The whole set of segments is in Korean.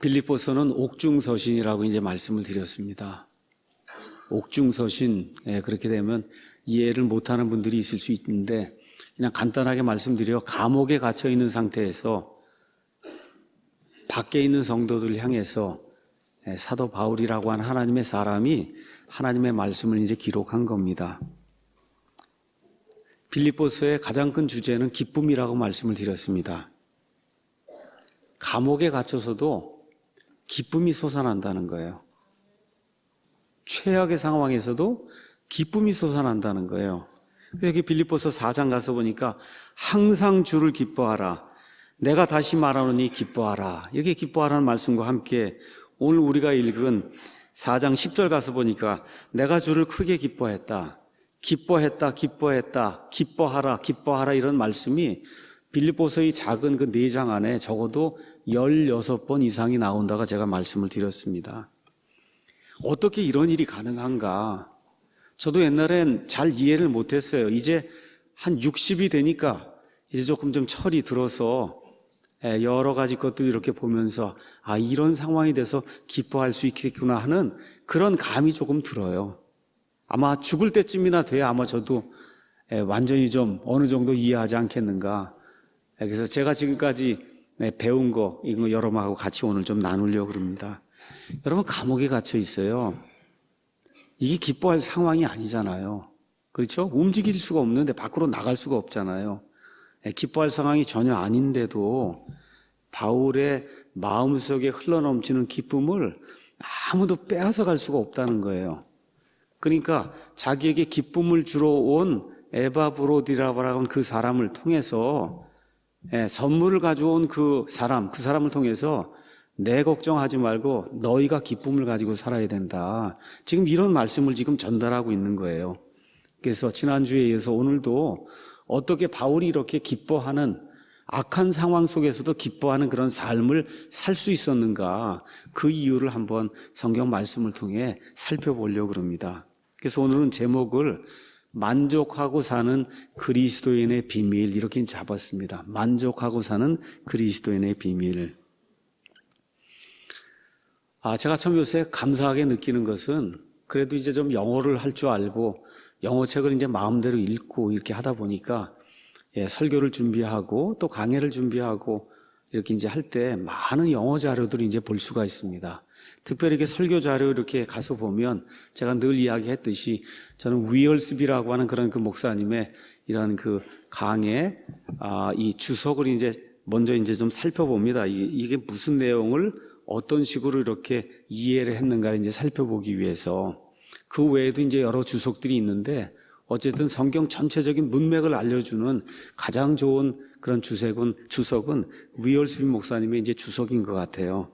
빌립보서는 옥중서신이라고 이제 말씀을 드렸습니다. 옥중서신 예, 그렇게 되면 이해를 못하는 분들이 있을 수 있는데 그냥 간단하게 말씀드려 감옥에 갇혀 있는 상태에서 밖에 있는 성도들을 향해서 예, 사도 바울이라고 하는 하나님의 사람이 하나님의 말씀을 이제 기록한 겁니다. 빌립보서의 가장 큰 주제는 기쁨이라고 말씀을 드렸습니다. 감옥에 갇혀서도 기쁨이 솟아난다는 거예요. 최악의 상황에서도 기쁨이 솟아난다는 거예요. 여기 빌립보서 4장 가서 보니까 항상 주를 기뻐하라. 내가 다시 말하노니 기뻐하라. 여기 기뻐하라는 말씀과 함께 오늘 우리가 읽은 4장 10절 가서 보니까 내가 주를 크게 기뻐했다. 기뻐했다, 기뻐했다, 기뻐하라, 기뻐하라 이런 말씀이 빌립보서의 작은 그네장 안에 적어도 16번 이상이 나온다가 제가 말씀을 드렸습니다. 어떻게 이런 일이 가능한가? 저도 옛날엔 잘 이해를 못했어요. 이제 한 60이 되니까 이제 조금 좀 철이 들어서 예, 여러 가지 것들 이렇게 보면서 아, 이런 상황이 돼서 기뻐할 수 있겠구나 하는 그런 감이 조금 들어요. 아마 죽을 때쯤이나 돼야 아마 저도 예, 완전히 좀 어느 정도 이해하지 않겠는가. 예, 그래서 제가 지금까지 네, 배운 거, 이거 여러분하고 같이 오늘 좀 나누려고 그럽니다. 여러분, 감옥에 갇혀 있어요. 이게 기뻐할 상황이 아니잖아요. 그렇죠? 움직일 수가 없는데 밖으로 나갈 수가 없잖아요. 예, 기뻐할 상황이 전혀 아닌데도 바울의 마음속에 흘러넘치는 기쁨을 아무도 빼앗아 갈 수가 없다는 거예요. 그러니까 자기에게 기쁨을 주러 온 에바브로디라고 하는 그 사람을 통해서 예, 선물을 가져온 그 사람, 그 사람을 통해서 내 걱정하지 말고 너희가 기쁨을 가지고 살아야 된다. 지금 이런 말씀을 지금 전달하고 있는 거예요. 그래서 지난주에 이어서 오늘도 어떻게 바울이 이렇게 기뻐하는 악한 상황 속에서도 기뻐하는 그런 삶을 살 수 있었는가 그 이유를 한번 성경 말씀을 통해 살펴보려고 합니다. 그래서 오늘은 제목을 만족하고 사는 그리스도인의 비밀 이렇게 잡았습니다. 만족하고 사는 그리스도인의 비밀. 아, 제가 참 요새 감사하게 느끼는 것은 그래도 이제 좀 영어를 할 줄 알고 영어 책을 이제 마음대로 읽고 이렇게 하다 보니까 예, 설교를 준비하고 또 강해를 준비하고 이렇게 이제 할 때 많은 영어 자료들을 이제 볼 수가 있습니다. 특별히 이렇게 설교 자료 이렇게 가서 보면 제가 늘 이야기했듯이 저는 위얼스비라고 하는 그런 그 목사님의 이런 그 강의 아, 이 주석을 이제 먼저 이제 좀 살펴봅니다. 이게, 무슨 내용을 어떤 식으로 이렇게 이해를 했는가를 이제 살펴보기 위해서 그 외에도 이제 여러 주석들이 있는데 어쨌든 성경 전체적인 문맥을 알려주는 가장 좋은 그런 주석은 주석은 위얼스비 목사님의 이제 주석인 것 같아요.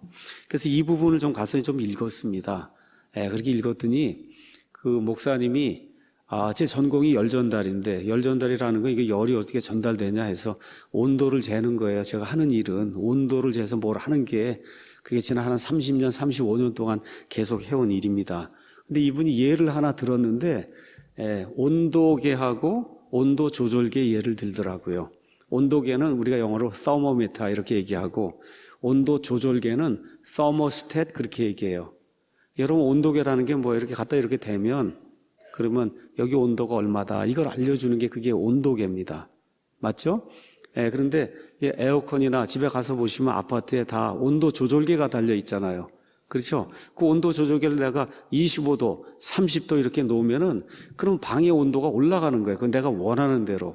그래서 이 부분을 좀 가서 좀 읽었습니다. 예, 그렇게 읽었더니 그 목사님이 아, 제 전공이 열전달인데 열전달이라는 거 이게 열이 어떻게 전달되냐 해서 온도를 재는 거예요. 제가 하는 일은 온도를 재서 뭘 하는 게 그게 지난 한 30년, 35년 동안 계속 해온 일입니다. 근데 이분이 예를 하나 들었는데 예, 온도계하고 온도 조절계 예를 들더라고요. 온도계는 우리가 영어로 서머메타 이렇게 얘기하고 온도 조절계는 서머스탯 그렇게 얘기해요. 여러분 온도계라는 게 뭐 이렇게 갖다 이렇게 대면 그러면 여기 온도가 얼마다 이걸 알려주는 게 그게 온도계입니다. 맞죠? 예, 그런데 에어컨이나 집에 가서 보시면 아파트에 다 온도 조절계가 달려 있잖아요. 그렇죠? 그 온도 조절계를 내가 25도, 30도 이렇게 놓으면은 그럼 방의 온도가 올라가는 거예요. 그건 내가 원하는 대로.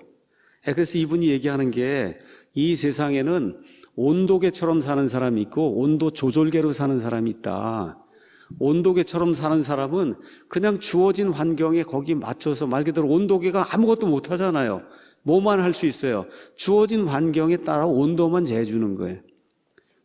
예, 그래서 이분이 얘기하는 게 이 세상에는 온도계처럼 사는 사람이 있고 온도 조절계로 사는 사람이 있다. 온도계처럼 사는 사람은 그냥 주어진 환경에 거기 맞춰서 말 그대로 온도계가 아무것도 못 하잖아요. 뭐만 할 수 있어요. 주어진 환경에 따라 온도만 재주는 거예요.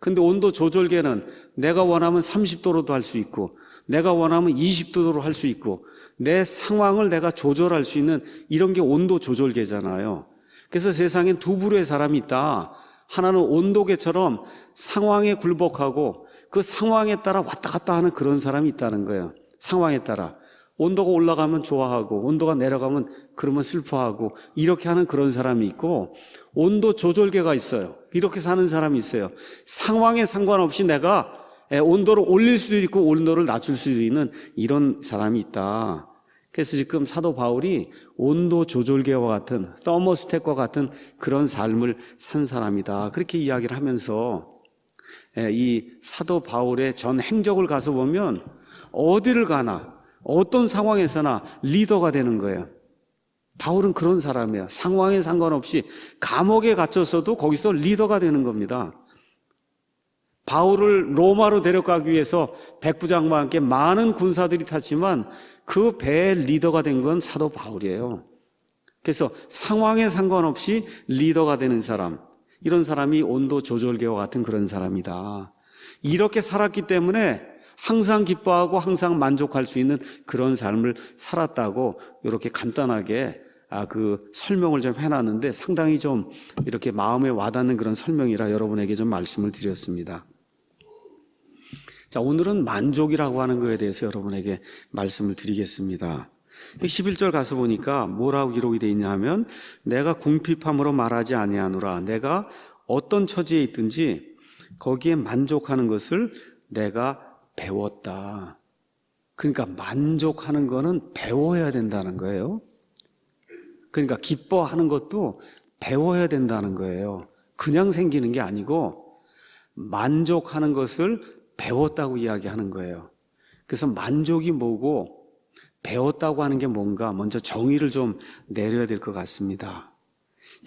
근데 온도 조절계는 내가 원하면 30도로도 할 수 있고, 내가 원하면 20도로 할 수 있고, 내 상황을 내가 조절할 수 있는 이런 게 온도 조절계잖아요. 그래서 세상엔 두 부류의 사람이 있다. 하나는 온도계처럼 상황에 굴복하고 그 상황에 따라 왔다 갔다 하는 그런 사람이 있다는 거예요. 상황에 따라. 온도가 올라가면 좋아하고 온도가 내려가면 그러면 슬퍼하고 이렇게 하는 그런 사람이 있고 온도 조절계가 있어요. 이렇게 사는 사람이 있어요. 상황에 상관없이 내가 예, 온도를 올릴 수도 있고 온도를 낮출 수도 있는 이런 사람이 있다. 그래서 지금 사도 바울이 온도 조절계와 같은 서머스택과 같은 그런 삶을 산 사람이다. 그렇게 이야기를 하면서 예, 이 사도 바울의 전 행적을 가서 보면 어디를 가나 어떤 상황에서나 리더가 되는 거예요. 바울은 그런 사람이에요. 상황에 상관없이 감옥에 갇혔어도 거기서 리더가 되는 겁니다. 바울을 로마로 데려가기 위해서 백부장과 함께 많은 군사들이 탔지만 그 배의 리더가 된 건 사도 바울이에요. 그래서 상황에 상관없이 리더가 되는 사람, 이런 사람이 온도 조절계와 같은 그런 사람이다. 이렇게 살았기 때문에 항상 기뻐하고 항상 만족할 수 있는 그런 삶을 살았다고 이렇게 간단하게 아, 그 설명을 좀 해놨는데 상당히 좀 이렇게 마음에 와닿는 그런 설명이라 여러분에게 좀 말씀을 드렸습니다. 자, 오늘은 만족이라고 하는 것에 대해서 여러분에게 말씀을 드리겠습니다. 11절 가서 보니까 뭐라고 기록이 되어 있냐 하면 내가 궁핍함으로 말하지 아니하노라 내가 어떤 처지에 있든지 거기에 만족하는 것을 내가 배웠다. 그러니까 만족하는 거는 배워야 된다는 거예요. 그러니까 기뻐하는 것도 배워야 된다는 거예요. 그냥 생기는 게 아니고 만족하는 것을 배웠다고 이야기하는 거예요. 그래서 만족이 뭐고 배웠다고 하는 게 뭔가 먼저 정의를 좀 내려야 될 것 같습니다.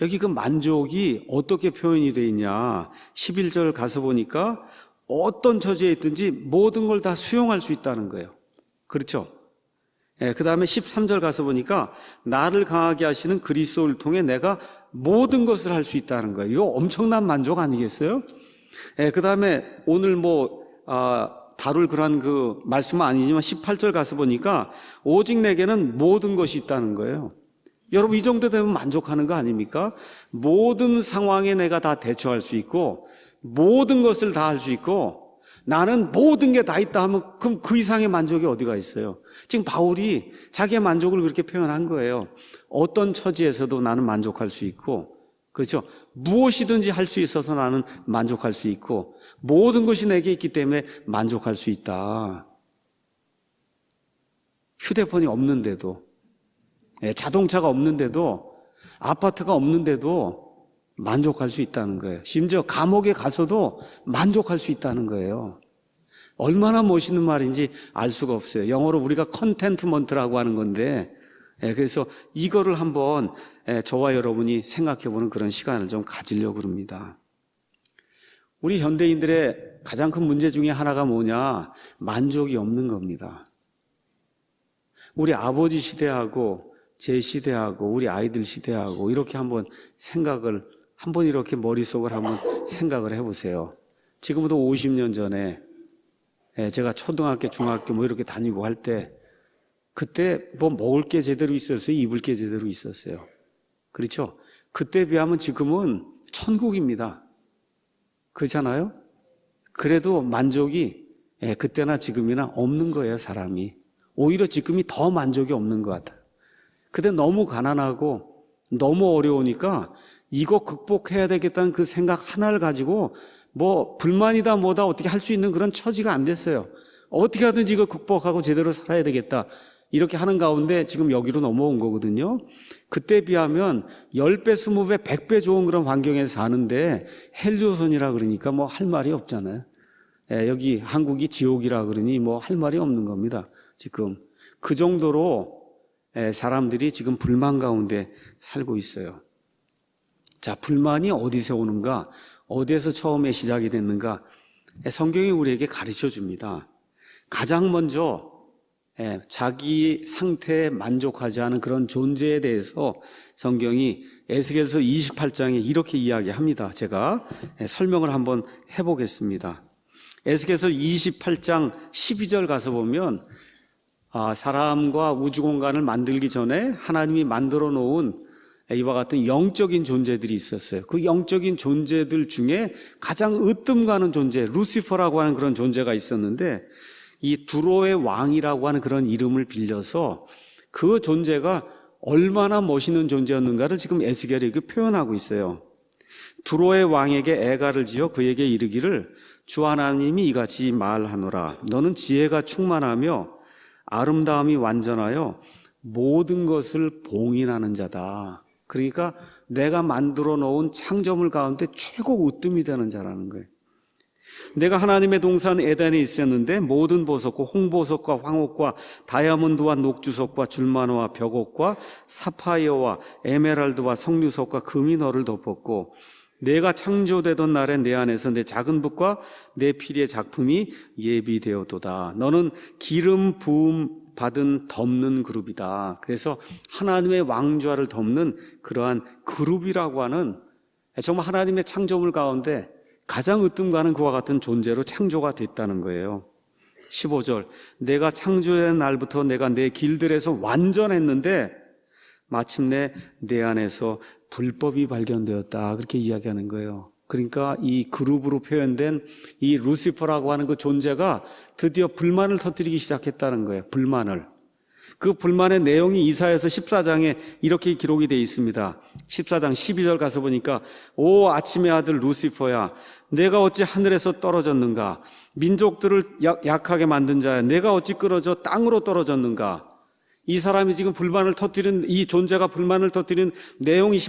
여기 그 만족이 어떻게 표현이 되어 있냐. 11절 가서 보니까 어떤 처지에 있든지 모든 걸 다 수용할 수 있다는 거예요. 그렇죠? 예, 그 다음에 13절 가서 보니까 나를 강하게 하시는 그리스도를 통해 내가 모든 것을 할 수 있다는 거예요. 이거 엄청난 만족 아니겠어요? 예, 그 다음에 오늘 뭐, 아, 다룰 그런 그 말씀은 아니지만 18절 가서 보니까 오직 내게는 모든 것이 있다는 거예요. 여러분 이 정도 되면 만족하는 거 아닙니까? 모든 상황에 내가 다 대처할 수 있고 모든 것을 다 할 수 있고 나는 모든 게 다 있다 하면 그럼 그 이상의 만족이 어디가 있어요? 지금 바울이 자기의 만족을 그렇게 표현한 거예요. 어떤 처지에서도 나는 만족할 수 있고 그렇죠? 무엇이든지 할 수 있어서 나는 만족할 수 있고 모든 것이 내게 있기 때문에 만족할 수 있다. 휴대폰이 없는데도 예, 자동차가 없는데도 아파트가 없는데도 만족할 수 있다는 거예요. 심지어 감옥에 가서도 만족할 수 있다는 거예요. 얼마나 멋있는 말인지 알 수가 없어요. 영어로 우리가 컨텐트먼트라고 하는 건데, 예, 그래서 이거를 한번 예, 저와 여러분이 생각해 보는 그런 시간을 좀 가지려고 합니다. 우리 현대인들의 가장 큰 문제 중에 하나가 뭐냐? 만족이 없는 겁니다. 우리 아버지 시대하고 제 시대하고 우리 아이들 시대하고 이렇게 한번 생각을 한번 이렇게 머릿속을 한번 생각을 해보세요. 지금부터 50년 전에 예, 제가 초등학교, 중학교 뭐 이렇게 다니고 할 때 그때 뭐 먹을 게 제대로 있었어요. 입을 게 제대로 있었어요. 그렇죠? 그때 비하면 지금은 천국입니다. 그렇잖아요? 그래도 만족이 예, 그때나 지금이나 없는 거예요, 사람이. 오히려 지금이 더 만족이 없는 것 같아요. 그때 너무 가난하고 너무 어려우니까 이거 극복해야 되겠다는 그 생각 하나를 가지고 뭐 불만이다 뭐다 어떻게 할 수 있는 그런 처지가 안 됐어요. 어떻게 하든지 이거 극복하고 제대로 살아야 되겠다. 이렇게 하는 가운데 지금 여기로 넘어온 거거든요. 그때 비하면 10배, 20배, 100배 좋은 그런 환경에서 사는데 헬조선이라 그러니까 뭐 할 말이 없잖아요. 예, 여기 한국이 지옥이라 그러니 뭐 할 말이 없는 겁니다. 지금 그 정도로 예, 사람들이 지금 불만 가운데 살고 있어요. 자, 불만이 어디서 오는가? 어디에서 처음에 시작이 됐는가? 예, 성경이 우리에게 가르쳐 줍니다. 가장 먼저 예, 자기 상태에 만족하지 않은 그런 존재에 대해서 성경이 에스겔서 28장에 이렇게 이야기합니다. 제가 예, 설명을 한번 해보겠습니다. 에스겔서 28장 12절 가서 보면 아, 사람과 우주 공간을 만들기 전에 하나님이 만들어 놓은 이와 같은 영적인 존재들이 있었어요. 그 영적인 존재들 중에 가장 으뜸 가는 존재, 루시퍼라고 하는 그런 존재가 있었는데 이 두로의 왕이라고 하는 그런 이름을 빌려서 그 존재가 얼마나 멋있는 존재였는가를 지금 에스겔이 그 표현하고 있어요. 두로의 왕에게 애가를 지어 그에게 이르기를 주 하나님이 이같이 말하노라. 너는 지혜가 충만하며 아름다움이 완전하여 모든 것을 봉인하는 자다. 그러니까 내가 만들어 놓은 창조물 가운데 최고 으뜸이 되는 자라는 거예요. 내가 하나님의 동산 에덴에 있었는데 모든 보석과 홍보석과 황옥과 다이아몬드와 녹주석과 줄마노와 벽옥과 사파이어와 에메랄드와 석류석과 금이 너를 덮었고 내가 창조되던 날에 내 안에서 내 작은 붓과 내 피리의 작품이 예비되었도다. 너는 기름 부음 받은 덮는 그룹이다. 그래서 하나님의 왕좌를 덮는 그러한 그룹이라고 하는 정말 하나님의 창조물 가운데 가장 으뜸 가는 그와 같은 존재로 창조가 됐다는 거예요. 15절. 내가 창조된 날부터 내가 내 길들에서 완전했는데 마침내 내 안에서 불법이 발견되었다. 그렇게 이야기하는 거예요. 그러니까 이 그룹으로 표현된 이 루시퍼라고 하는 그 존재가 드디어 불만을 터뜨리기 시작했다는 거예요. 불만을. 그 불만의 내용이 이사에서 14장에 이렇게 기록이 되어 있습니다. 14장 12절 가서 보니까 오 아침의 아들 루시퍼야 내가 어찌 하늘에서 떨어졌는가 민족들을 약- 약하게 만든 자야 내가 어찌 끌어져 땅으로 떨어졌는가 이 사람이 지금 불만을 터뜨리는 이 존재가 불만을 터뜨리는 내용이